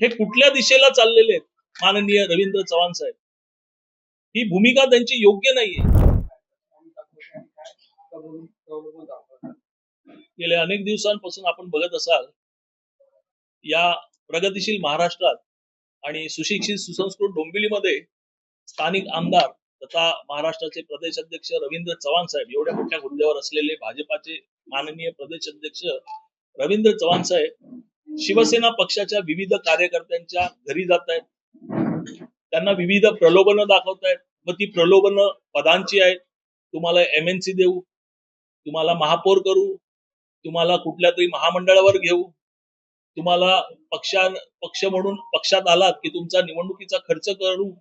हे कुठल्या दिशेला चाललेले आहेत? माननीय रवींद्र चव्हाण साहेब. ही भूमिका त्यांची योग्य नाहीये. गेल्या अनेक दिवसांपासून आपण बघत असाल या प्रगतीशील महाराष्ट्रात आणि सुशिक्षित सुसंस्कृत डोंबिवलीमध्ये स्थानिक आमदार तथा महाराष्ट्राचे प्रदेश अध्यक्ष रवींद्र चव्हाण साहेब एवढ्या मोठ्या हुद्द्यावर असलेले भाजपाचे माननीय प्रदेश अध्यक्ष रवींद्र चव्हाण साहेब शिवसेना पक्षाच्या विविध कार्यकर्त्यांच्या घरी जात आहेत त्यांना विविध प्रलोभनं दाखवतायत. व ती प्रलोभनं पदांची आहेत. तुम्हाला एमएनसी देऊ. तुम्हाला महापौर करू. तुम्हाला कुठल्या तरी महामंडळावर घेऊ. तुम्हाला पक्षा पक्ष म्हणून पक्षात आलात की तुमचा निवडणुकीचा खर्च करू.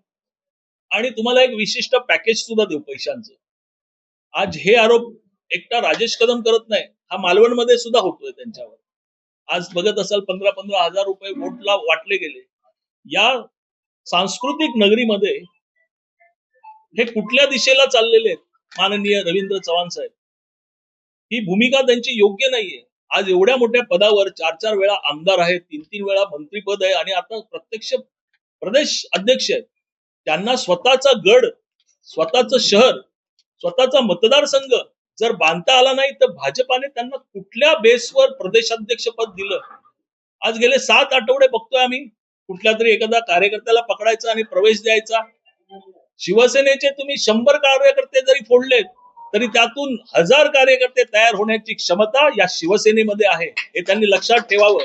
आणि तुम्हाला एक विशिष्ट पॅकेज सुद्धा देऊ पैशांचं. आज हे आरोप एकटा राजेश कदम करत नाही. हा मालवणमध्ये सुद्धा होतोय त्यांच्यावर. आज बघत असाल पंधरा पंधरा हजार रुपये वोटला वाटले गेले. या सांस्कृतिक नगरीमध्ये हे कुठल्या दिशेला चाललेले आहेत? माननीय रवींद्र चव्हाण साहेब. ही भूमिका त्यांची योग्य नाहीये. आज एवढ्या मोठ्या पदावर चार चार वेळा आमदार आहेत तीन तीन वेळा मंत्रीपद आहे आणि आता प्रत्यक्ष प्रदेश अध्यक्ष आहेत. त्यांना स्वतःचा गड स्वतःचं शहर स्वतःचा मतदारसंघ जर बांधता आला नाही तर भाजपाने त्यांना कुठल्या बेसवर प्रदेशाध्यक्ष पद दिलं? आज गेले सात आठवडे बघतोय आम्ही. कुठल्या तरी एखाद्या कार्यकर्त्याला पकडायचा आणि प्रवेश द्यायचा. शिवसेनेचे तुम्ही शंभर कार्यकर्ते जरी फोडलेत तरी त्यातून हजार कार्यकर्ते तयार होण्याची क्षमता या शिवसेनेमध्ये आहे. हे त्यांनी लक्षात ठेवावं.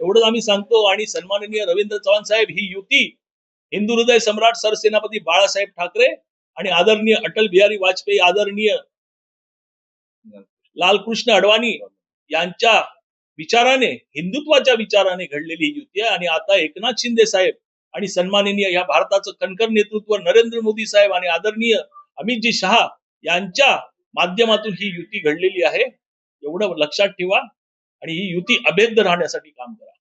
एवढंच आम्ही सांगतो. आणि सन्माननीय रवींद्र चव्हाण साहेब ही युती हिंदू हृदय सम्राट सरसेनापती बाळासाहेब ठाकरे आणि आदरणीय अटल बिहारी वाजपेयी आदरणीय लालकृष्ण अडवाणी यांच्या विचाराने हिंदुत्वाच्या विचाराने घडलेली ही युती आहे. आणि आता एकनाथ शिंदे साहेब आणि सन्माननीय या भारताचं कणकर नेतृत्व नरेंद्र मोदी साहेब आणि आदरणीय अमितजी शहा यांच्या माध्यमातून ही युती घडलेली आहे. एवढं लक्षात ठेवा. आणि ही युती अभेद्य राहण्यासाठी काम करा.